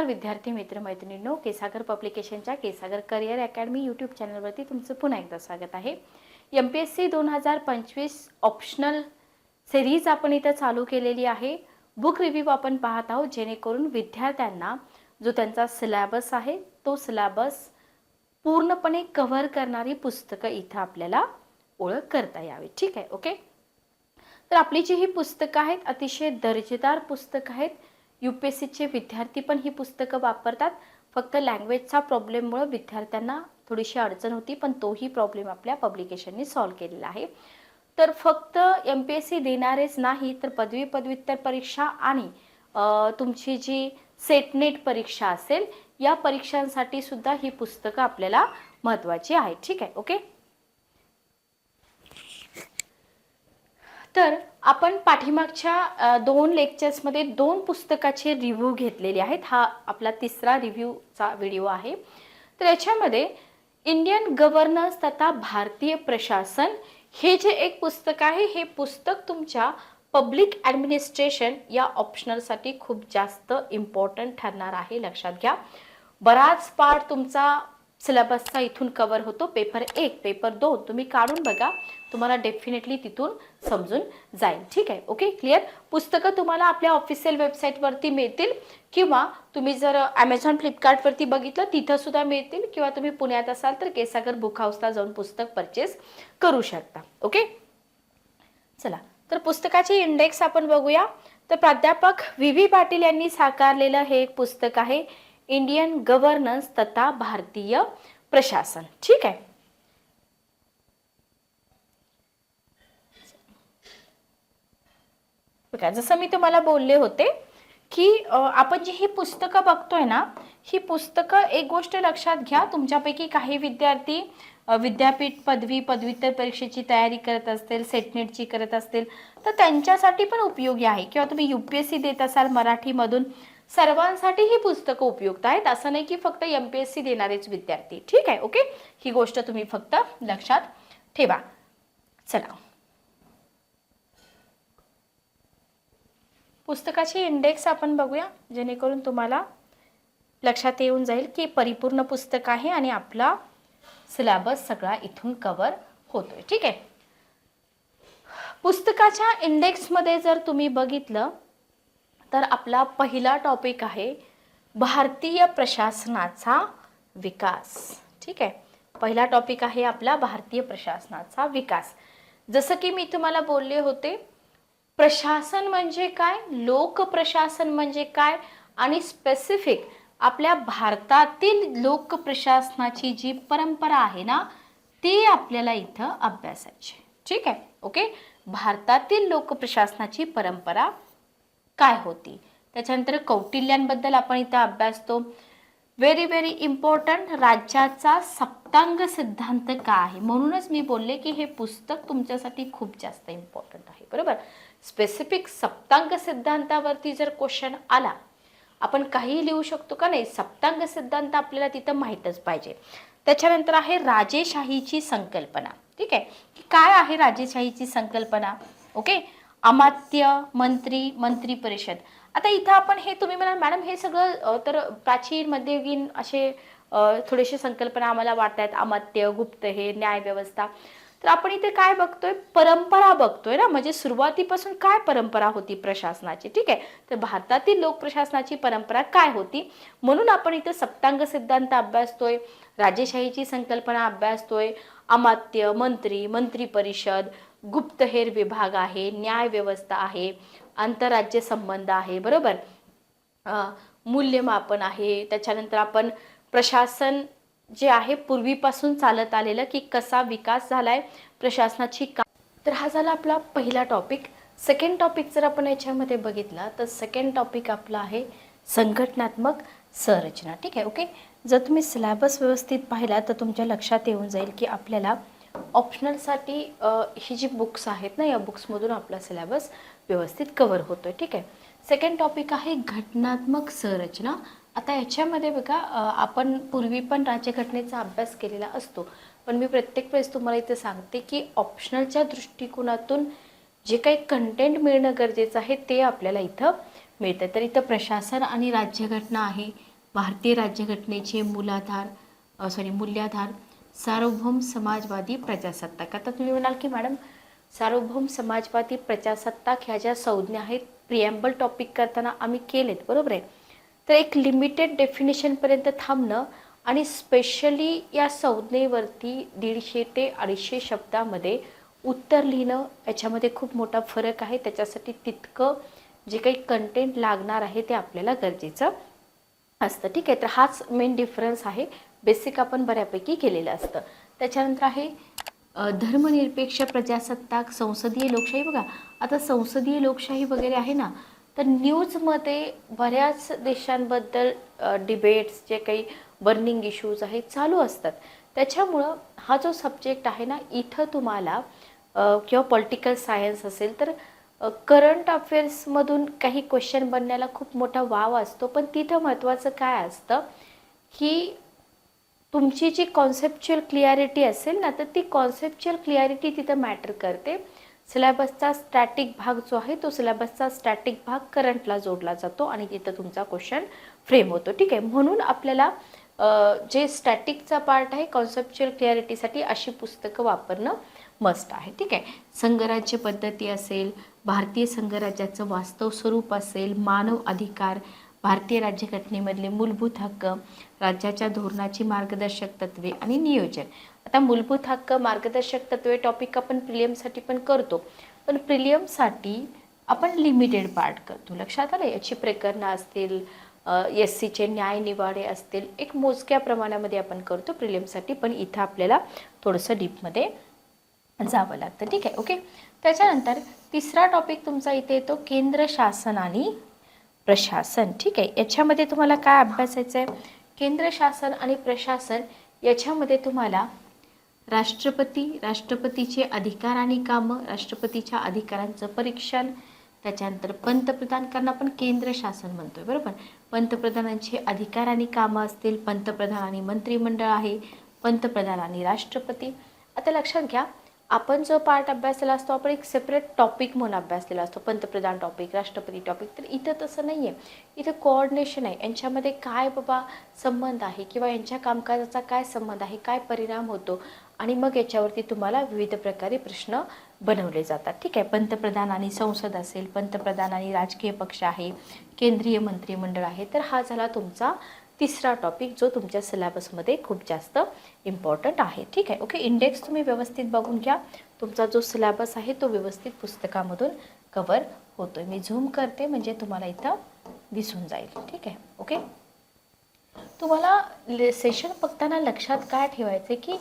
नमस्कार विद्यार्थी मित्रमैत्रिणींनो केसागर पब्लिकेशनच्या केसागर करिअर अकॅडमी यूट्यूब चॅनलवरती तुमचं पुन्हा एकदा स्वागत आहे. एम पी एस सी दोन हजार पंचवीस ऑप्शनल सिरीज आपण इथं चालू केलेली आहे. बुक रिव्ह्यू आपण पाहत आहोत जेणेकरून विद्यार्थ्यांना जो त्यांचा सिलॅबस आहे तो सिलॅबस पूर्णपणे कव्हर करणारी पुस्तकं इथं आपल्याला ओळख करता यावी. ठीक आहे ओके तर आपली जी ही पुस्तकं आहेत अतिशय दर्जेदार पुस्तकं आहेत. यू पी एस सीचे विद्यार्थी पण ही पुस्तकं वापरतात. फक्त लँग्वेजचा प्रॉब्लेममुळं विद्यार्थ्यांना थोडीशी अडचण होती पण तोही प्रॉब्लेम आपल्या पब्लिकेशननी सॉल्व केलेला आहे. तर फक्त एम पी एस सी देणारेच नाही तर पदवी पदव्युत्तर परीक्षा आणि तुमची जी सेटनेट परीक्षा असेल या परीक्षांसाठी सुद्धा ही पुस्तकं आपल्याला महत्त्वाची आहेत. ठीक आहे ओके तर आपण पाठीमागच्या दोन लेक्चर्समध्ये दोन पुस्तकाचे रिव्ह्यू घेतलेले आहेत. हा आपला तिसरा रिव्ह्यूचा व्हिडिओ आहे. तर याच्यामध्ये इंडियन गव्हर्नन्स तथा भारतीय प्रशासन हे जे एक पुस्तक आहे हे पुस्तक तुमच्या पब्लिक ॲडमिनिस्ट्रेशन या ऑप्शनलसाठी खूप जास्त इम्पॉर्टंट ठरणार आहे. लक्षात घ्या. बराच पार्ट तुमचा सिलेबसचा इथून कवर होतो. पेपर एक पेपर दोन. तुम्ही काढून बघा. तुम्हाला डेफिनेटली तिथून समजून जाईल. ठीक आहे? ओके क्लिअर पुस्तकं तुम्हाला आपल्या ऑफिशियल वेबसाईटवरती मिळतील किंवा तुम्ही जर ॲमेझॉन फ्लिपकार्टवरती बघितलं तिथं सुद्धा मिळतील किंवा तुम्ही पुण्यात असाल तर केसागर बुक हाऊसला जाऊन पुस्तक परचेस करू शकता. ओके चला. तर पुस्तकाचे इंडेक्स आपण बघूया. तर प्राध्यापक व्ही व्ही पाटील यांनी साकारलेलं हे एक पुस्तक आहे. इंडियन गव्हर्नन्स तथा भारतीय प्रशासन. ठीक आहे? बघा जसं मी तुम्हाला बोलले होते की आपण जी ही पुस्तकं बघतोय ना ही पुस्तकं एक गोष्ट लक्षात घ्या. तुमच्यापैकी काही विद्यार्थी विद्यापीठ पदवी पदव्युत्तर परीक्षेची तयारी करत असतील सेटनेटची करत असतील तर त्यांच्यासाठी पण उपयोगी आहे. किंवा तुम्ही यू पी एस सी देत असाल मराठीमधून सर्वांसाठी ही पुस्तकं उपयुक्त आहेत. असं नाही की फक्त एम पी एस सी देणारेच विद्यार्थी. ठीक आहे ओके? ही गोष्ट तुम्ही फक्त लक्षात ठेवा. चला. पुस्तकाची इंडेक्स आपण बघूया जेणेकरून तुम्हाला लक्षात येऊन जाईल की परिपूर्ण पुस्तक आहे आणि आपला सिलेबस सगळा इथून कवर होतोय. ठीक आहे? पुस्तकाच्या इंडेक्समध्ये जर तुम्ही बघितलं तर आपला पहिला टॉपिक आहे भारतीय प्रशासनाचा विकास. ठीक आहे? पहिला टॉपिक आहे आपला भारतीय प्रशासनाचा विकास. जसं की मी तुम्हाला बोलले होते प्रशासन म्हणजे काय? लोकप्रशासन म्हणजे काय? आणि स्पेसिफिक आपल्या भारतातील लोकप्रशासनाची जी परंपरा आहे ना ती आपल्याला इथं अभ्यासायची ठीक आहे? ओके? भारतातील लोकप्रशासनाची परंपरा काय होती? त्याच्यानंतर कौटिल्यांबद्दल आपण इथं अभ्यासतो व्हेरी व्हेरी इम्पॉर्टंट राज्याचा सप्तांग सिद्धांत का आहे? म्हणूनच मी बोलले की हे पुस्तक तुमच्यासाठी खूप जास्त इम्पॉर्टंट आहे. बरोबर? स्पेसिफिक सप्तांग सिद्धांतावरती जर क्वेश्चन आला आपण काहीही लिहू शकतो का नाही? सप्तांग सिद्धांत आपल्याला तिथं माहीतच पाहिजे. त्याच्यानंतर आहे राजेशाहीची संकल्पना. ठीक आहे? की काय आहे राजेशाहीची संकल्पना? ओके अमात्य मंत्री मंत्री परिषद आता इथं आपण हे तुम्ही म्हणाल मॅडम हे सगळं तर प्राचीन मध्ययुगीन असे थोडेसे संकल्पना आम्हाला वाटत आहेत अमात्य गुप्त हे न्याय व्यवस्था. तर आपण इथे काय बघतोय? परंपरा बघतोय ना? म्हणजे सुरुवातीपासून काय परंपरा होती प्रशासनाची? ठीक आहे. तर भारतातील लोकप्रशासनाची परंपरा काय होती? म्हणून आपण इथे सप्तांग सिद्धांत अभ्यासतोय राजेशाहीची संकल्पना अभ्यासतोय अमात्य मंत्री मंत्री परिषद गुप्तहेर विभाग आहे न्याय व्यवस्था आहे आंतरराज्य संबंध आहे बरोबर? मूल्यमापन आहे त्याच्यानंतर आपण प्रशासन जे आहे पूर्वीपासून चालत आलेलं की कसा विकास झाला आहे प्रशासनाची का तर हा झाला आपला पहिला टॉपिक सेकंड टॉपिक जर आपण याच्यामध्ये बघितला तर सेकंड टॉपिक आपला आहे संघटनात्मक संरचना. ठीक आहे ओके जर तुम्ही सिलॅबस व्यवस्थित पाहिला तर तुमच्या लक्षात येऊन जाईल की आपल्याला ऑप्शनलसाठी ही जी बुक्स आहेत ना या बुक्समधून आपला सिलेबस व्यवस्थित कवर होतो आहे ठीक आहे? सेकंड टॉपिक आहे घटनात्मक संरचना. आता याच्यामध्ये बघा आपण पूर्वी पण राज्यघटनेचा अभ्यास केलेला असतो पण मी प्रत्येक वेळेस तुम्हाला इथे सांगते की ऑप्शनलच्या दृष्टिकोनातून जे काही कंटेंट मिळणं गरजेचं आहे ते आपल्याला इथं मिळतं तर इथं प्रशासन आणि राज्यघटना आहे भारतीय राज्यघटनेचे मूलाधार सॉरी मूल्याधार. सार्वभौम समाजवादी प्रजासत्ताक. आता तुम्ही म्हणाल की मॅडम सार्वभौम समाजवादी प्रजासत्ताक ह्या ज्या संज्ञा आहेत प्रियम्बल टॉपिक करताना आम्ही केलेत बरोबर आहे? तर एक लिमिटेड डेफिनेशनपर्यंत थांबणं आणि स्पेशली या संज्ञेवरती दीडशे ते अडीचशे शब्दामध्ये उत्तर लिहिणं याच्यामध्ये खूप मोठा फरक आहे. त्याच्यासाठी तितकं जे काही कंटेंट लागणार आहे ते आपल्याला गरजेचं असतं. ठीक आहे तर हाच मेन डिफरन्स आहे. बेसिक आपण बऱ्यापैकी केलेलं असतं. त्याच्यानंतर आहे धर्मनिरपेक्ष प्रजासत्ताक संसदीय लोकशाही. बघा आता संसदीय लोकशाही वगैरे आहे ना तर न्यूजमध्ये बऱ्याच देशांबद्दल डिबेट्स जे काही बर्निंग इश्यूज आहेत चालू असतात. त्याच्यामुळं हा जो सब्जेक्ट आहे ना इथं तुम्हाला किंवा पॉलिटिकल सायन्स असेल तर करंट अफेअर्समधून काही क्वेश्चन बनण्याला खूप मोठा वाव असतो. पण तिथं महत्त्वाचं काय असतं की तुमची जी कॉन्सेप्च्युअल क्लियारिटी असेल ना तर ती कॉन्सेप्च्युअल क्लियारिटी तिथं मॅटर करते. सिलेबसचा स्टॅटिक भाग जो आहे तो सिलेबसचा स्टॅटिक भाग करंटला जोडला जातो आणि तिथं तुमचा क्वेश्चन फ्रेम होतो. ठीक आहे? म्हणून आपल्याला जे स्टॅटिकचा पार्ट आहे कॉन्सेप्च्युअल क्लियारिटीसाठी अशी पुस्तकं वापरणं मस्ट आहे. ठीक आहे? संघराज्य पद्धती असेल भारतीय संघराज्याचं वास्तव स्वरूप असेल मानव अधिकार भारतीय राज्यघटनेमधले मूलभूत हक्क राज्याच्या धोरणाची मार्गदर्शक तत्वे आणि नियोजन. आता मूलभूत हक्क मार्गदर्शक तत्वे टॉपिक आपण प्रिलियमसाठी पण करतो. पण प्रिलियमसाठी आपण लिमिटेड पार्ट करतो. लक्षात आलं? याची प्रकरणं असतील एस सीचे न्याय निवाडे असतील एक मोजक्या प्रमाणामध्ये आपण करतो प्रिलियमसाठी पण इथं आपल्याला थोडंसं डीपमध्ये जावं लागतं. ठीक आहे? ओके? त्याच्यानंतर तिसरा टॉपिक तुमचा इथे येतो केंद्र शासन आणि प्रशासन. ठीक आहे? याच्यामध्ये तुम्हाला काय अभ्यासायचं आहे? केंद्र शासन आणि प्रशासन याच्यामध्ये तुम्हाला राष्ट्रपती राष्ट्रपतीचे अधिकार आणि कामं राष्ट्रपतीच्या अधिकारांचं परीक्षण त्याच्यानंतर पंतप्रधान कारण आपण केंद्र शासन म्हणतोय बरोबर? पंतप्रधानांचे अधिकार आणि कामं असतील पंतप्रधान आणि मंत्रिमंडळ आहे पंतप्रधान आणि राष्ट्रपती. आता लक्षात घ्या आपण जो पार्ट अभ्यासलेला असतो आपण एक सेपरेट टॉपिक म्हणून अभ्यासलेला असतो पंतप्रधान टॉपिक राष्ट्रपती टॉपिक तर इथं तसं नाही आहे इथं कोऑर्डिनेशन आहे. यांच्यामध्ये काय बाबा संबंध आहे किंवा यांच्या कामकाजाचा काय संबंध आहे काय परिणाम होतो? आणि मग याच्यावरती तुम्हाला विविध प्रकारे प्रश्न बनवले जातात. ठीक आहे? पंतप्रधान आणि संसद असेल पंतप्रधान आणि राजकीय पक्ष आहे केंद्रीय मंत्रिमंडळ आहे तर हा झाला तुमचा तिसरा टॉपिक जो तुमच्या सिलेबसमध्ये खूप जास्त इम्पॉर्टंट आहे. ठीक आहे? ओके इंडेक्स तुम्ही व्यवस्थित बघून घ्या. तुमचा जो सिलेबस आहे तो व्यवस्थित पुस्तकामधून कवर होतोय. मी झूम करते म्हणजे तुम्हाला इथं दिसून जाईल. ठीक आहे? ओके तुम्हाला सेशन बघताना लक्षात काय ठेवायचं की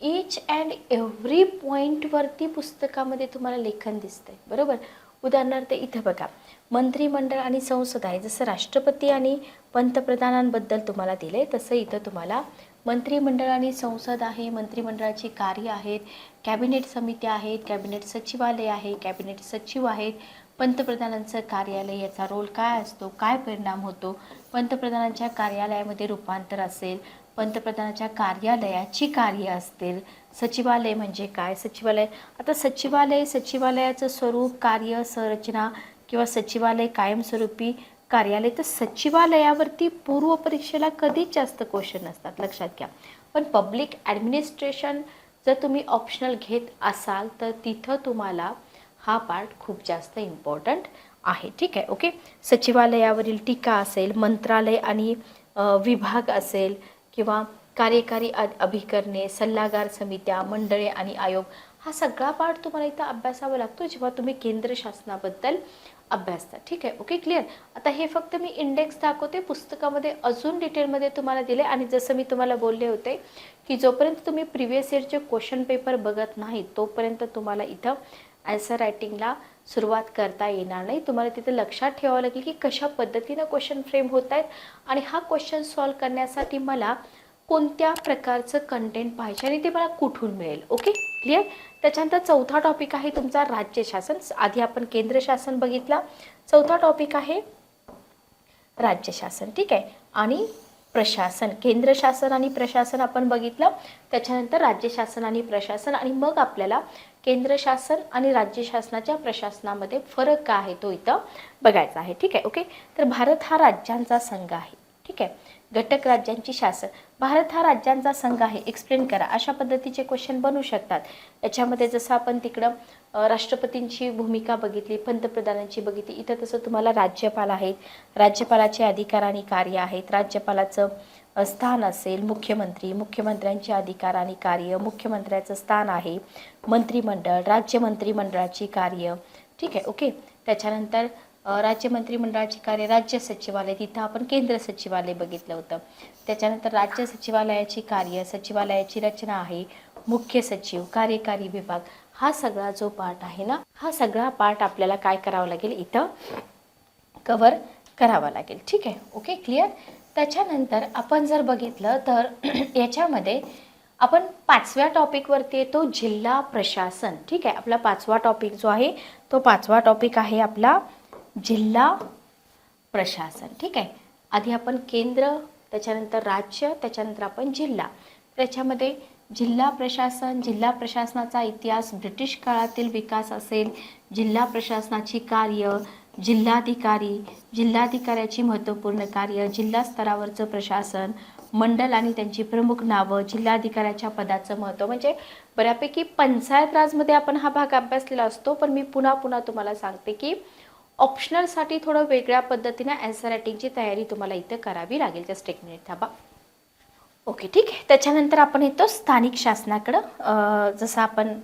इच अँड एव्हरी पॉईंटवरती पुस्तकामध्ये तुम्हाला लेखन दिसतंय. बरोबर? उदाहरणार्थ इथं बघा. मंत्रिमंडळ आणि संसद आहे जसं राष्ट्रपती आणि पंतप्रधानांबद्दल तुम्हाला दिले तसं इथं तुम्हाला मंत्रिमंडळ आणि संसद आहे. मंत्रिमंडळाची कार्य आहेत कॅबिनेट समित्या आहेत कॅबिनेट सचिवालय आहे कॅबिनेट सचिव आहेत. पंतप्रधानांचं कार्यालय याचा रोल काय असतो काय परिणाम होतो? पंतप्रधानांच्या कार्यालयामध्ये रूपांतर असेल पंतप्रधानाच्या कार्यालयाची कार्य असतील सचिवालय म्हणजे काय? सचिवालय आता सचिवालय सचिवालयाचं स्वरूप कार्य संरचना किंवा सचिवालय कायमस्वरूपी कार्यालय तर सचिवालयावरती पूर्व परीक्षेला कधीच जास्त क्वेश्चन असतात लक्षात घ्या. पण पब्लिक ॲडमिनिस्ट्रेशन जर तुम्ही ऑप्शनल घेत असाल तर तिथं तुम्हाला हा पार्ट खूप जास्त इम्पॉर्टंट आहे. ठीक आहे ओके? सचिवालयावरील टीका असेल मंत्रालय आणि विभाग असेल किंवा कार्यकारी अ अभिकरणे सल्लागार समित्या मंडळे आणि आयोग हा सगळा पार्ट तुम्हाला इथं अभ्यासावा लागतो जेव्हा तुम्ही केंद्र शासनाबद्दल अभ्यासता. ठीक आहे? ओके? क्लिअर? आता हे फक्त मी इंडेक्स दाखवते. पुस्तकामध्ये अजून डिटेलमध्ये तुम्हाला दिले आणि जसं मी तुम्हाला बोलले होते की जोपर्यंत तुम्ही प्रिव्हियस इयरचे क्वेश्चन पेपर बघत नाही तोपर्यंत तुम्हाला इथं ॲन्सर रायटिंगला सुरुवात करता येणार नाही. तुम्हाला तिथं लक्षात ठेवावं लागेल की कशा पद्धतीनं क्वेश्चन फ्रेम होत आहेत आणि हा क्वेश्चन सॉल्व करण्यासाठी मला कोणत्या प्रकारचं कंटेंट पाहिजे आणि ते मला कुठून मिळेल? ओके क्लिअर त्याच्यानंतर चौथा टॉपिक आहे तुमचा राज्य शासन. आधी आपण केंद्र शासन बघितला. चौथा टॉपिक आहे राज्य शासन. ठीक आहे? आणि प्रशासन. केंद्र शासन आणि प्रशासन आपण बघितलं. त्याच्यानंतर राज्य शासन आणि प्रशासन. आणि मग आपल्याला केंद्र शासन आणि राज्य शासनाच्या प्रशासनामध्ये फरक काय आहे तो इथं बघायचा आहे. ठीक आहे? ओके तर भारत हा राज्यांचा संघ आहे. ठीक आहे? घटक राज्यांची शासन. भारत हा राज्यांचा संघ आहे. एक्सप्लेन करा. अशा पद्धतीचे क्वेश्चन बनू शकतात. याच्यामध्ये जसं आपण तिकडं राष्ट्रपतींची भूमिका बघितली पंतप्रधानांची बघितली इथं तसं तुम्हाला राज्यपाल आहेत. राज्यपालाचे अधिकार आणि कार्य आहेत. राज्यपालाचं स्थान असेल मुख्यमंत्री मुख्यमंत्र्यांचे अधिकार आणि कार्य मुख्यमंत्र्याचं स्थान आहे मंत्रिमंडळ राज्य मंत्रिमंडळाची कार्य. ठीक आहे ओके? त्याच्यानंतर राज्य मंत्रिमंडळाची कार्य राज्य सचिवालय तिथं आपण केंद्र सचिवालय बघितलं होतं. त्याच्यानंतर राज्य सचिवालयाची कार्य सचिवालयाची रचना आहे मुख्य सचिव कार्यकारी विभाग हा सगळा जो पार्ट आहे ना हा सगळा पार्ट आपल्याला काय करावा लागेल इथं कवर करावा लागेल. ठीक आहे? ओके? क्लिअर? त्याच्यानंतर आपण जर बघितलं तर याच्यामध्ये आपण पाचव्या टॉपिकवरती येतो जिल्हा प्रशासन. ठीक आहे? आपला पाचवा टॉपिक जो आहे तो पाचवा टॉपिक आहे आपला जिल्हा प्रशासन. ठीक आहे? आधी आपण केंद्र त्याच्यानंतर राज्य त्याच्यानंतर आपण जिल्हा. त्याच्यामध्ये जिल्हा प्रशासन जिल्हा प्रशासनाचा इतिहास ब्रिटिश काळातील विकास असेल जिल्हा प्रशासनाची कार्य जिल्हाधिकारी जिल्हाधिकाऱ्याची महत्त्वपूर्ण कार्य जिल्हा स्तरावरचं प्रशासन मंडल आणि त्यांची प्रमुख नावं जिल्हाधिकाऱ्याच्या पदाचं महत्त्व. म्हणजे बऱ्यापैकी पंचायत राजमध्ये आपण हा भाग अभ्यासलेला असतो पण मी पुन्हा पुन्हा तुम्हाला सांगते की ऑप्शनलसाठी थोडं वेगळ्या पद्धतीनं ॲन्सर रायटिंगची तयारी तुम्हाला इथं करावी लागेल. जस्ट एक मिनिट थांबा. ओके ठीक आहे. त्याच्यानंतर आपण येतो स्थानिक शासनाकडं. जसं आपण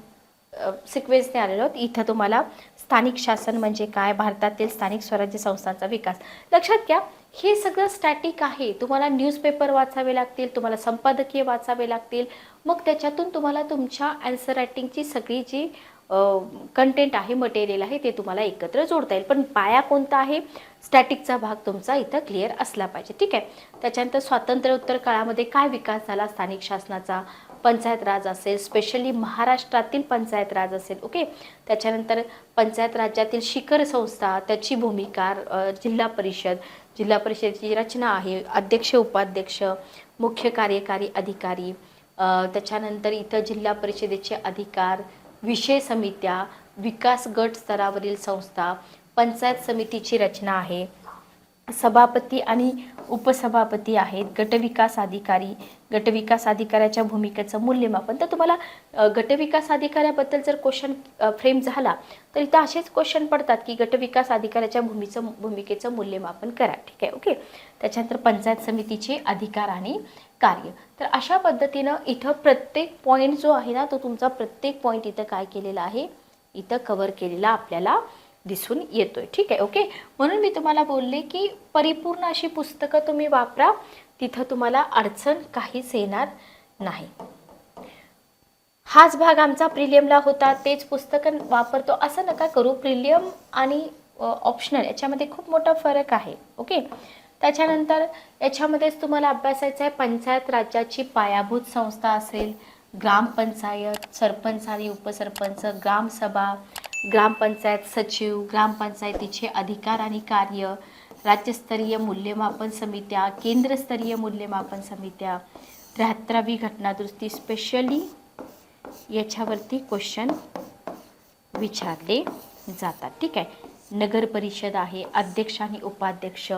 सिक्वेन्सने आलेलो आहोत इथं तुम्हाला स्थानिक शासन म्हणजे काय? भारतातील स्थानिक स्वराज्य संस्थांचा विकास. लक्षात घ्या हे सगळं स्टॅटिक आहे. तुम्हाला न्यूजपेपर वाचावे लागतील तुम्हाला संपादकीय वाचावे लागतील. मग त्याच्यातून तुम्हाला तुमच्या ॲन्सर रायटिंगची सगळी जी कंटेंट आहे मटेरियल आहे ते तुम्हाला एकत्र जोडता येईल. पण पाया कोणता आहे? स्टॅटिकचा भाग तुमचा इथं क्लिअर असला पाहिजे. ठीक आहे? त्याच्यानंतर स्वातंत्र्योत्तर काळामध्ये काय विकास झाला? स्थानिक शासनाचा पंचायत राज असेल स्पेशली महाराष्ट्रातील पंचायत राज असेल ओके त्याच्यानंतर पंचायत राज्यातील शिखर संस्था त्याची भूमिका जिल्हा परिषद. जिल्हा परिषदेची रचना आहे. अध्यक्ष उपाध्यक्ष मुख्य कार्यकारी अधिकारी. त्याच्यानंतर इथं जिल्हा परिषदेचे अधिकार विषय समित्या विकास गट स्तरावरील संस्था पंचायत समितीची रचना आहे. सभापती आणि उपसभापती आहेत. गटविकास अधिकारी गटविकास अधिकाऱ्याच्या भूमिकेचं मूल्यमापन. तर तुम्हाला गटविकास अधिकाऱ्याबद्दल जर क्वेश्चन फ्रेम झाला तर इथं असेच क्वेश्चन पडतात की गटविकास अधिकाऱ्याच्या भूमीचं भूमिकेचं मूल्यमापन करा. ठीक आहे ओके? त्याच्यानंतर पंचायत समितीचे अधिकार आणि कार्य. तर अशा पद्धतीनं इथं प्रत्येक पॉईंट जो आहे ना तो तुमचा प्रत्येक पॉईंट इथं काय केलेला आहे? इथं कवर केलेला आपल्याला दिसून येतोय. ठीक आहे ओके म्हणून मी तुम्हाला बोलले की परिपूर्ण अशी पुस्तकं तुम्ही वापरा तिथं तुम्हाला अडचण काहीच येणार नाही. हाच भाग आमचा प्रिलियमला होता तेच पुस्तकं वापरतो असं नका करू. प्रिलियम आणि ऑप्शनल याच्यामध्ये खूप मोठा फरक आहे ओके त्याच्यानंतर याच्यामध्येच तुम्हाला अभ्यासायचं आहे. पंचायत राज्याची पायाभूत संस्था असेल ग्रामपंचायत सरपंच आणि उपसरपंच ग्रामसभा ग्रामपंचायत सचिव ग्रामपंचायतीचे अधिकार आणि कार्य राज्यस्तरीय मूल्यमापन समित्या केंद्रस्तरीय मूल्यमापन समित्या त्र्याहत्तरावी घटनादुरुस्ती स्पेशली याच्यावरती क्वेश्चन विचारले जातात. ठीक आहे? नगर परिषद आहे अध्यक्ष आणि उपाध्यक्ष.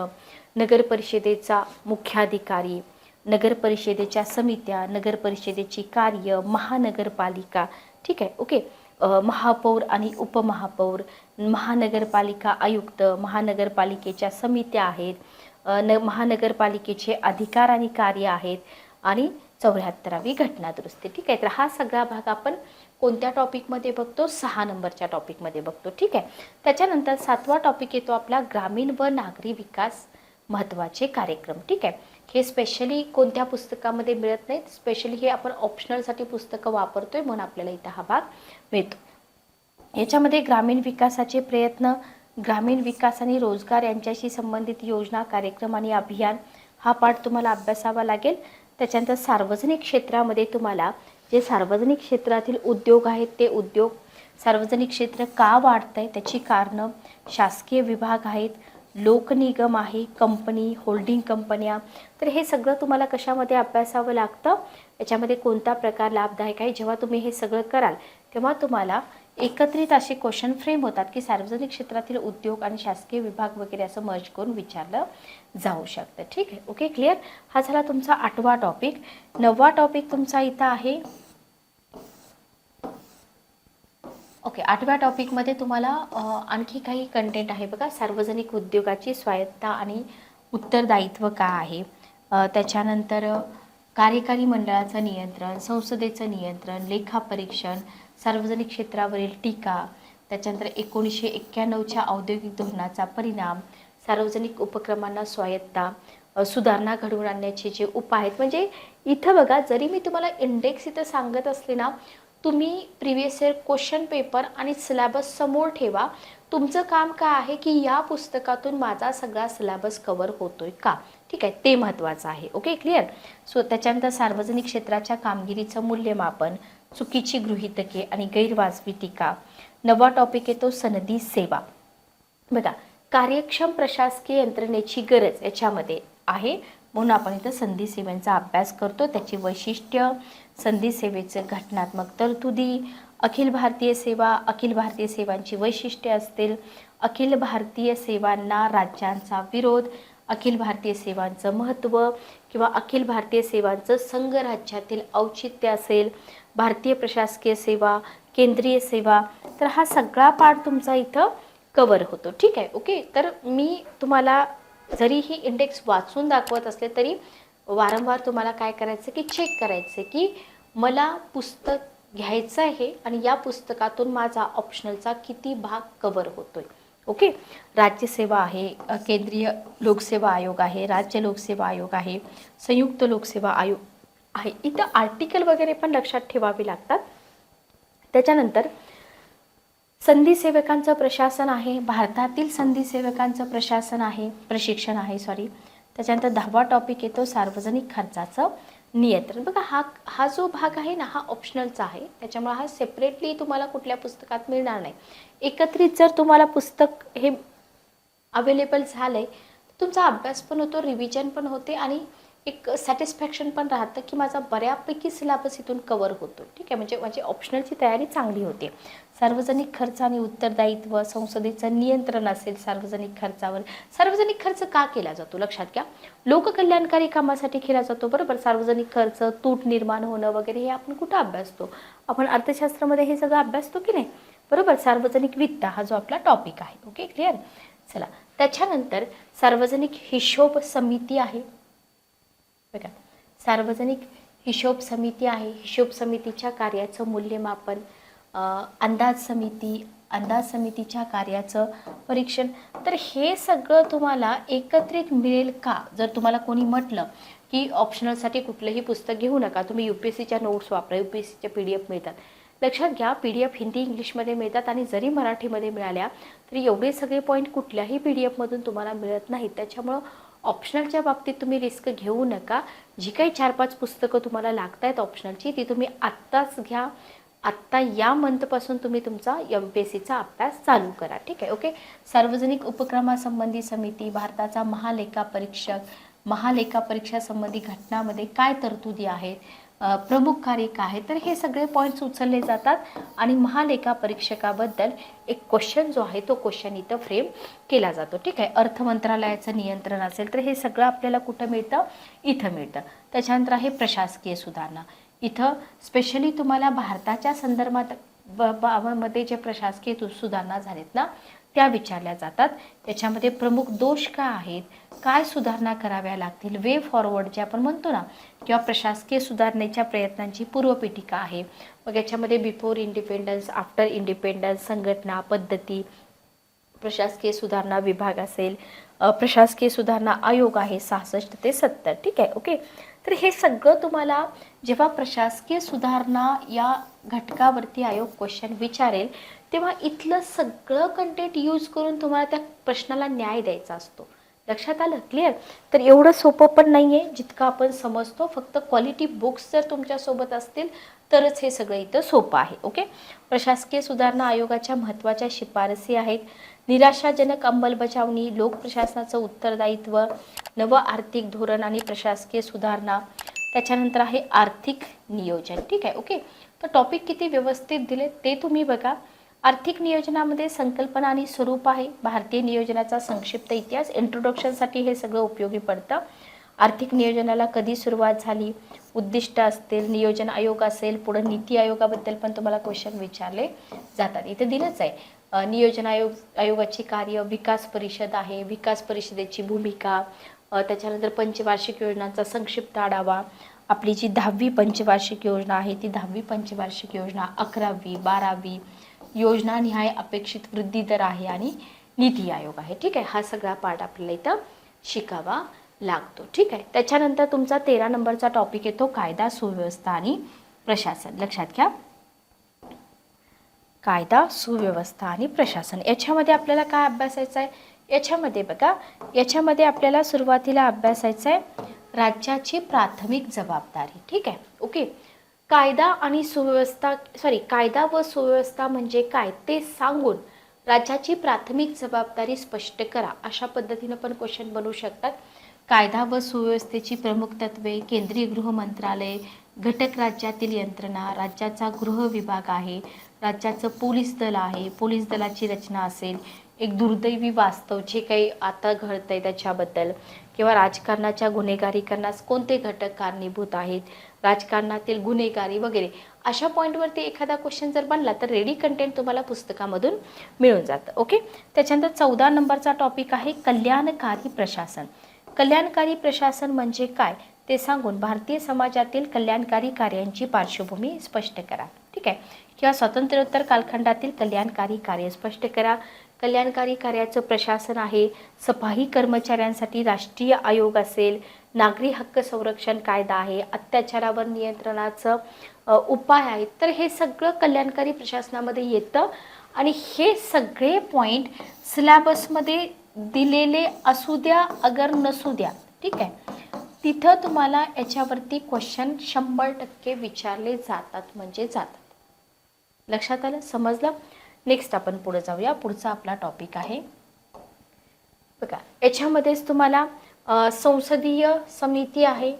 नगर परिषदेचा मुख्याधिकारी नगर परिषदेच्या समित्या नगर परिषदेची कार्य महानगरपालिका. ठीक आहे ओके. महापौर आणि उपमहापौर महानगरपालिका आयुक्त महानगरपालिकेच्या समित्या आहेत. न महानगरपालिकेचे अधिकार आणि कार्य आहेत. आणि चौऱ्याहत्तरावी घटना दुरुस्ती ठीक आहे तर हा सगळा भाग आपण कोणत्या टॉपिकमध्ये बघतो? सहा नंबरच्या टॉपिकमध्ये बघतो. ठीक आहे? त्याच्यानंतर सातवा टॉपिक येतो आपला ग्रामीण व नागरी विकास महत्त्वाचे कार्यक्रम. ठीक आहे? हे स्पेशली कोणत्या पुस्तकामध्ये मिळत नाहीत? स्पेशली हे आपण ऑप्शनलसाठी पुस्तकं वापरतो आहे म्हणून आपल्याला इथं हा भाग मिळतो. याच्यामध्ये ग्रामीण विकासाचे प्रयत्न ग्रामीण विकास आणि रोजगार यांच्याशी संबंधित योजना कार्यक्रम आणि अभियान हा पाठ तुम्हाला अभ्यासावा लागेल. त्याच्यानंतर सार्वजनिक क्षेत्रामध्ये तुम्हाला जे सार्वजनिक क्षेत्रातील उद्योग आहेत ते उद्योग सार्वजनिक क्षेत्र का वाढतं आहे त्याची कारणं शासकीय विभाग आहेत लोकनिगम आहे कंपनी होल्डिंग कंपन्या. तर हे सगळं तुम्हाला कशामध्ये अभ्यासावं लागतं? याच्यामध्ये कोणता प्रकार लाभदायक आहे? जेव्हा तुम्ही हे सगळं कराल तेव्हा तुम्हाला एकत्रित असे क्वेश्चन फ्रेम होतात की सार्वजनिक क्षेत्रातील उद्योग आणि शासकीय विभाग वगैरे असं मर्ज करून विचारलं जाऊ शकतं. ठीक आहे? ओके क्लिअर हा झाला तुमचा आठवा टॉपिक नववा टॉपिक तुमचा इथं आहे ओके आठव्या टॉपिकमध्ये तुम्हाला आणखी काही कंटेंट आहे बघा. सार्वजनिक उद्योगाची स्वायत्ता आणि उत्तरदायित्व का आहे? त्याच्यानंतर कार्यकारी मंडळाचं नियंत्रण संसदेचं नियंत्रण लेखापरीक्षण सार्वजनिक क्षेत्रावरील टीका त्याच्यानंतर एकोणीसशे एक्क्याण्णवच्या औद्योगिक धोरणाचा परिणाम सार्वजनिक उपक्रमांना स्वायत्ता सुधारणा घडवून आणण्याचे जे उपाय आहेत. म्हणजे इथं बघा जरी मी तुम्हाला इंडेक्स इथं सांगत असले ना तुम्ही प्रिव्हियस इयर क्वेश्चन पेपर आणि सिलॅबस समोर ठेवा. तुमचं काम काय आहे की या पुस्तकातून माझा सगळा सिलॅबस कवर होतोय का? ठीक आहे ते महत्त्वाचं आहे. ओके क्लिअर सो त्याच्यानंतर सार्वजनिक क्षेत्राच्या कामगिरीचं मूल्यमापन चुकीची गृहितके आणि गैरवाजवी टीका. नवा टॉपिक येतो सनदी सेवा. बघा कार्यक्षम प्रशासकीय यंत्रणेची गरज याच्यामध्ये आहे. म्हणून आपण इथं संधी सेवांचा अभ्यास करतो. त्याची वैशिष्ट्य संधी सेवेचे घटनात्मक तरतुदी अखिल भारतीय सेवा अखिल भारतीय सेवांची वैशिष्ट्ये असतील अखिल भारतीय सेवांना राज्यांचा विरोध अखिल भारतीय सेवांचं महत्त्व किंवा अखिल भारतीय सेवांचं संघ राज्यातील औचित्य असेल भारतीय प्रशासकीय सेवा केंद्रीय सेवा तर हा सगळा पार्ट तुमचा इथं कवर होतो. ठीक आहे? ओके तर मी तुम्हाला जरी ही इंडेक्स वाचून दाखवत असले तरी वारंवार तुम्हाला काय करायचं की चेक करायचं की मला पुस्तक घ्यायचं आहे आणि या पुस्तकातून माझा ऑप्शनलचा किती भाग कवर होतोय. ओके राज्यसेवा आहे केंद्रीय लोकसेवा आयोग आहे राज्य लोकसेवा आयोग आहे संयुक्त लोकसेवा आयोग आहे. इथं आर्टिकल वगैरे पण लक्षात ठेवावे लागतात. त्याच्यानंतर संधी सेवकांचं प्रशासन आहे भारतातील संधी सेवकांचं प्रशासन आहे प्रशिक्षण आहे सॉरी त्याच्यानंतर दहावा टॉपिक येतो सार्वजनिक खर्चाचं. नियंत्रण. बघा हा हा जो भाग आहे ना हा ऑप्शनलचा आहे. त्याच्यामुळे हा सेपरेटली तुम्हाला कुठल्या पुस्तकात मिळणार नाही. एकत्रित जर तुम्हाला पुस्तक हे अवेलेबल झालं आहे तुमचा अभ्यास पण होतो रिव्हिजन पण होते आणि एक सॅटिस्फॅक्शन पण राहतं की माझा बऱ्यापैकी सिलेबस इथून कवर होतो. ठीक आहे? म्हणजे माझी ऑप्शनलची तयारी चांगली होते. सार्वजनिक खर्च आणि उत्तरदायित्व संसदेचं नियंत्रण असेल सार्वजनिक खर्चावर. सार्वजनिक खर्च का केला जातो? लक्षात घ्या. लोककल्याणकारी कामासाठी केला जातो बरोबर? सार्वजनिक खर्च तूट निर्माण होणं वगैरे हे आपण कुठं अभ्यासतो? आपण अर्थशास्त्रामध्ये हे सगळं अभ्यासतो की नाही? बरोबर? सार्वजनिक वित्त हा जो आपला टॉपिक आहे. ओके क्लिअर चला. त्याच्यानंतर सार्वजनिक हिशोब समिती आहे. बघा सार्वजनिक हिशोब समिती आहे. हिशोब समितीच्या कार्याचं मूल्यमापन अंदाज समिती अंदाज समितीच्या कार्याचं परीक्षण. तर हे सगळं तुम्हाला एकत्रित मिळेल का? जर तुम्हाला कोणी म्हटलं की ऑप्शनलसाठी कुठलंही पुस्तक घेऊ नका तुम्ही यू पी एस सीच्या नोट्स वापरा यू पी एस सीच्या पी डी एफ मिळतात. लक्षात घ्या पी डी एफ हिंदी इंग्लिशमध्ये मिळतात आणि जरी मराठीमध्ये मिळाल्या तरी एवढे सगळे पॉईंट कुठल्याही पी डी एफमधून तुम्हाला मिळत नाहीत. त्याच्यामुळं ऑप्शनलच्या बाबतीत तुम्ही रिस्क घेऊ नका. जी काही चार पाच पुस्तकं तुम्हाला लागत आहेत ऑप्शनलची ती तुम्ही आत्ताच घ्या. आत्ता या मंथपासून तुम्ही तुमचा एम पी एस सीचा अभ्यास चालू करा. ठीक आहे ओके सार्वजनिक उपक्रमासंबंधी समिती भारताचा महालेखा परीक्षक महालेखा परीक्षासंबंधी घटनामध्ये काय तरतुदी आहेत? प्रमुख कार्य आहे तर हे सगळे पॉईंट्स उचलले जातात. आणि महालेखा परीक्षकाबद्दल एक क्वेश्चन जो आहे तो क्वेश्चन इथं फ्रेम केला जातो. ठीक आहे? अर्थ मंत्रालयाचं नियंत्रण असेल तर हे सगळं आपल्याला कुठं मिळतं? इथं मिळतं. त्याच्यानंतर आहे प्रशासकीय सुधारणा. इथं स्पेशली तुम्हाला भारताच्या संदर्भात ब- मध्ये जे प्रशासकीय तु- सुधारणा झालेत ना त्या विचारल्या जातात. त्याच्यामध्ये प्रमुख दोष काय आहेत? काय सुधारणा कराव्या लागतील? वे फॉरवर्ड जे आपण म्हणतो ना किंवा प्रशासकीय सुधारणेच्या प्रयत्नांची पूर्वपीठिका आहे. मग याच्यामध्ये बिफोर इंडिपेंडन्स आफ्टर इंडिपेंडन्स संघटना पद्धती प्रशासकीय सुधारणा विभाग असेल प्रशासकीय सुधारणा आयोग आहे सहासष्ट ते सत्तर. ठीक आहे? ओके तर हे सगळं तुम्हाला जेव्हा प्रशासकीय सुधारणा या घटकावरती आयोग क्वेश्चन विचारेल तेव्हा इथलं सगळं कंटेंट यूज करून तुम्हाला त्या प्रश्नाला न्याय द्यायचा असतो. लक्षात आलं? क्लिअर तर एवढं सोपं पण नाही आहे जितकं आपण समजतो. फक्त क्वालिटी बुक्स जर तुमच्यासोबत असतील तरच हे सगळं इथं सोपं आहे ओके प्रशासकीय सुधारणा आयोगाच्या महत्त्वाच्या शिफारसी आहेत. निराशाजनक अंमलबजावणी लोकप्रशासनाचं उत्तरदायित्व नवं आर्थिक धोरण आणि प्रशासकीय सुधारणा. त्याच्यानंतर आहे आर्थिक नियोजन. ठीक आहे ओके? तर टॉपिक किती व्यवस्थित दिले ते तुम्ही बघा. आर्थिक नियोजनामध्ये संकल्पना आणि स्वरूप आहे. भारतीय नियोजनाचा संक्षिप्त इतिहास. इंट्रोडक्शनसाठी हे सगळं उपयोगी पडतं. आर्थिक नियोजनाला कधी सुरुवात झाली? उद्दिष्ट असतील नियोजन आयोग असेल पुढे नीती आयोगाबद्दल पण तुम्हाला क्वेश्चन विचारले जातात. इथे दिलंच आहे. नियोजन आयोग आयोगाची कार्य विकास परिषद आहे. विकास परिषदेची भूमिका त्याच्यानंतर पंचवार्षिक योजनांचा संक्षिप्त आढावा आपली जी दहावी पंचवार्षिक योजना आहे ती दहावी पंचवार्षिक योजना अकरावी बारावी योजना निहाय अपेक्षित वृद्धी दर आहे आणि नीती आयोग आहे. ठीक आहे? हा सगळा पार्ट आपल्याला इथं शिकावा लागतो. ठीक आहे? त्याच्यानंतर तुमचा तेरा नंबरचा टॉपिक येतो कायदा सुव्यवस्था आणि प्रशासन. लक्षात घ्या. कायदा सुव्यवस्था आणि प्रशासन. याच्यामध्ये आपल्याला काय अभ्यासायचं आहे? याच्यामध्ये बघा याच्यामध्ये आपल्याला सुरुवातीला अभ्यासायचं आहे राज्याची प्राथमिक जबाबदारी. ठीक आहे? ओके? कायदा आणि सुव्यवस्था सॉरी कायदा व सुव्यवस्था म्हणजे काय ते सांगून राज्याची प्राथमिक जबाबदारी स्पष्ट करा. अशा पद्धतीनं पण क्वेश्चन बनवू शकतात. कायदा व सुव्यवस्थेची प्रमुख तत्वे केंद्रीय गृह मंत्रालय घटक राज्यातील यंत्रणा राज्याचा गृह विभाग आहे राज्याचं पोलीस दल आहे पोलीस दलाची रचना असेल एक दुर्दैवी वास्तव जे काही आता घडतंय त्याच्याबद्दल. किंवा राजकारणाच्या गुन्हेगारीकरणास कोणते घटक कारणीभूत आहेत? राजकारणातील गुन्हेगारी वगैरे. अशा पॉईंटवरती एखादा क्वेश्चन जर बनला तर रेडी कंटेंट तुम्हाला पुस्तकामधून मिळून जातं. ओके त्याच्यानंतर चौदा नंबरचा टॉपिक आहे कल्याणकारी प्रशासन. कल्याणकारी प्रशासन म्हणजे काय? ते सांगून भारतीय समाजातील कल्याणकारी कार्यांची पार्श्वभूमी स्पष्ट करा. ठीक आहे? किंवा स्वातंत्र्योत्तर कालखंडातील कल्याणकारी कार्य स्पष्ट करा. कल्याणकारी कार्याचं प्रशासन आहे. सफाई कर्मचाऱ्यांसाठी राष्ट्रीय आयोग असेल. नागरी हक्क संरक्षण कायदा आहे. अत्याचारावर नियंत्रणाचं उपाय आहेत. तर हे सगळं कल्याणकारी प्रशासनामध्ये येतं. आणि हे सगळे पॉईंट सिलॅबसमध्ये दिलेले असू द्या अगर नसू द्या ठीक आहे? तिथं तुम्हाला याच्यावरती क्वेश्चन शंभर टक्के विचारले जातात म्हणजे जातात. लक्षात आलं? समजलं? नेक्स्ट आपण पुढे जाऊया. पुढचा आपला टॉपिक आहे. बघा याच्यामध्येच तुम्हाला संसदीय समिती आहे.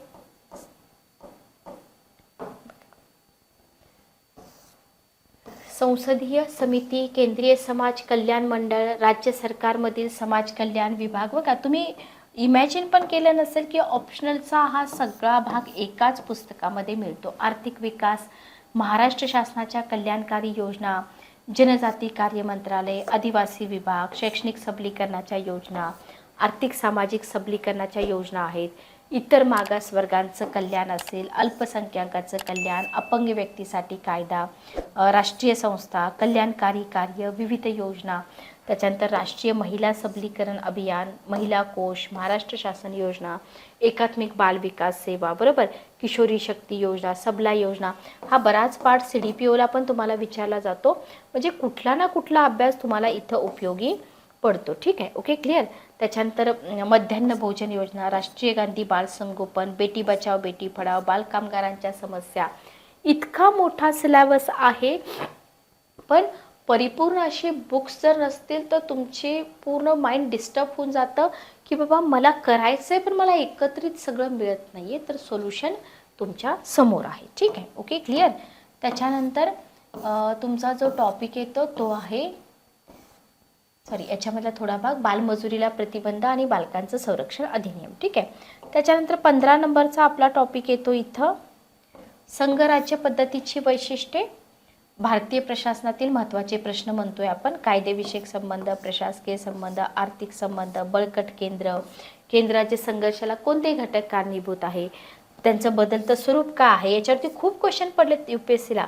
संसदीय समिती केंद्रीय समाज कल्याण मंडळ राज्य सरकारमधील समाज कल्याण विभाग. बघा तुम्ही इमॅजिन पण केलं नसेल की ऑप्शनलचा हा सगळा भाग एकाच पुस्तकामध्ये मिळतो. आर्थिक विकास महाराष्ट्र शासनाच्या कल्याणकारी योजना जनजाती कार्य मंत्रालय आदिवासी विभाग शैक्षणिक सबलीकरणाच्या योजना आर्थिक सामाजिक सबलीकरणाच्या योजना आहेत. इतर मागास वर्गांचं कल्याण असेल अल्पसंख्याकांचं कल्याण अपंग व्यक्तीसाठी कायदा राष्ट्रीय संस्था कल्याणकारी कार्य विविध योजना त्याच्यानंतर राष्ट्रीय महिला सबलीकरण अभियान महिला कोश महाराष्ट्र शासन योजना एकात्मिक बाल विकास सेवा बरोबर? किशोरी शक्ती योजना सबला योजना. हा बराच पार्ट सी डी पी ओला पण तुम्हाला विचारला जातो. म्हणजे कुठला ना कुठला अभ्यास तुम्हाला इथं उपयोगी पडतो. ठीक आहे? ओके क्लिअर त्याच्यानंतर मध्यान्ह भोजन योजना राष्ट्रीय गांधी बाल संगोपन बेटी बचाव बेटी पढाव बालकामगारांच्या समस्या. इतका मोठा सिलेबस आहे. पण परिपूर्ण असे बुक्स जर नसतील तर तुमचे पूर्ण माइंड डिस्टर्ब होऊन जातं की बाबा मला करायचं आहे पण मला एकत्रित सगळं मिळत नाही आहे तर सोल्युशन तुमच्यासमोर आहे. ठीक आहे? ओके? क्लिअर? त्याच्यानंतर तुमचा जो टॉपिक येतो तो आहे सॉरी याच्यामधला थोडा भाग बालमजुरीला प्रतिबंध आणि बालकांचं संरक्षण अधिनियम. ठीक आहे? त्याच्यानंतर पंधरा नंबरचा आपला टॉपिक येतो इथं. संघराज्य पद्धतीची वैशिष्ट्ये. भारतीय प्रशासनातील महत्त्वाचे प्रश्न म्हणतोय आपण. कायदेविषयक संबंध प्रशासकीय संबंध आर्थिक संबंध बळकट केंद्र केंद्राचे संघर्षाला कोणते घटक कारणीभूत आहे? त्यांचं बदलतं स्वरूप का आहे? याच्यावरती खूप क्वेश्चन पडलेत यू पी एस सीला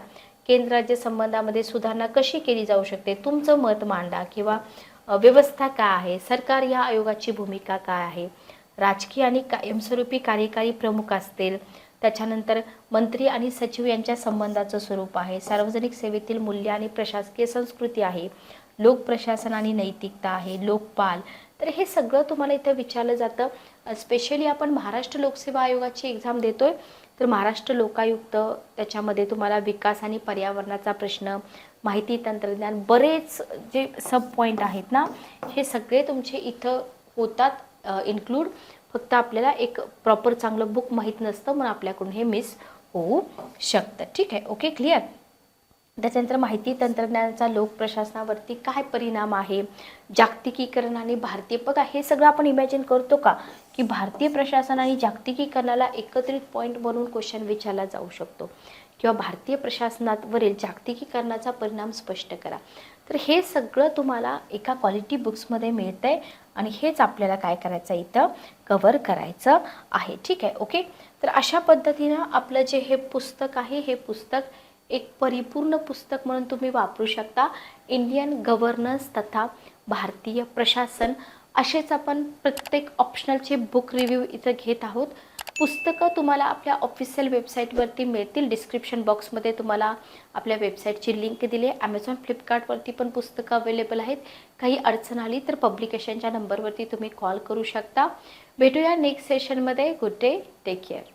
केंद्राच्या संबंधामध्ये सुधारणा कशी केली जाऊ शकते? तुमचं मत मांडा किंवा व्यवस्था काय आहे? सरकार या आयोगाची भूमिका काय आहे? राजकीय आणि कायमस्वरूपी कार्यकारी प्रमुख असतील. त्याच्यानंतर मंत्री आणि सचिव यांच्या संबंधाचं स्वरूप आहे. सार्वजनिक सेवेतील मूल्य आणि प्रशासकीय संस्कृती आहे. लोकप्रशासन आणि नैतिकता आहे. लोकपाल. तर हे सगळं तुम्हाला इथं विचारलं जातं. स्पेशली आपण महाराष्ट्र लोकसेवा आयोगाची एक्झाम देतोय. तर महाराष्ट्र लोकायुक्त त्याच्यामध्ये तुम्हाला विकास आणि पर्यावरणाचा प्रश्न माहिती तंत्रज्ञान बरेच जे सब पॉईंट आहेत ना हे सगळे तुमचे इथं होतात इन्क्लूड फक्त आपल्याला एक प्रॉपर चांगलं बुक माहीत नसतं म्हणून आपल्याकडून हे मिस होऊ शकतं. ठीक आहे? ओके क्लिअर त्याच्यानंतर माहिती तंत्रज्ञानाचा लोक प्रशासनावरती काय परिणाम आहे? जागतिकीकरण आणि भारतीय बघा हे सगळं आपण इमॅजिन करतो का? की भारतीय प्रशासन आणि जागतिकीकरणाला एकत्रित पॉईंट बनवून क्वेश्चन विचारला जाऊ शकतो. किंवा भारतीय प्रशासनावरील जागतिकीकरणाचा परिणाम स्पष्ट करा. तर हे सगळं तुम्हाला एका क्वालिटी बुक्समध्ये मिळतं आहे आणि हेच आपल्याला काय करायचं इथं? कवर करायचं आहे. ठीक आहे? ओके तर अशा पद्धतीनं आपलं जे हे पुस्तक आहे हे पुस्तक एक परिपूर्ण पुस्तक म्हणून तुम्ही वापरू शकता. इंडियन गव्हर्नन्स तथा भारतीय प्रशासन असेच आपण प्रत्येक ऑप्शनलचे बुक रिव्ह्यू इथं घेत आहोत. पुस्तकं तुम्हाला आपल्या ऑफिशियल वेबसाईटवरती मिळतील. डिस्क्रिप्शन बॉक्समध्ये तुम्हाला आपल्या वेबसाईटची लिंक दिली आहे. ॲमेझॉन फ्लिपकार्टवरती पण पुस्तकं अवेलेबल आहेत. काही अडचण आली तर पब्लिकेशनच्या नंबरवरती तुम्ही कॉल करू शकता. भेटूया नेक्स्ट सेशनमध्ये गुड डे टेक केअर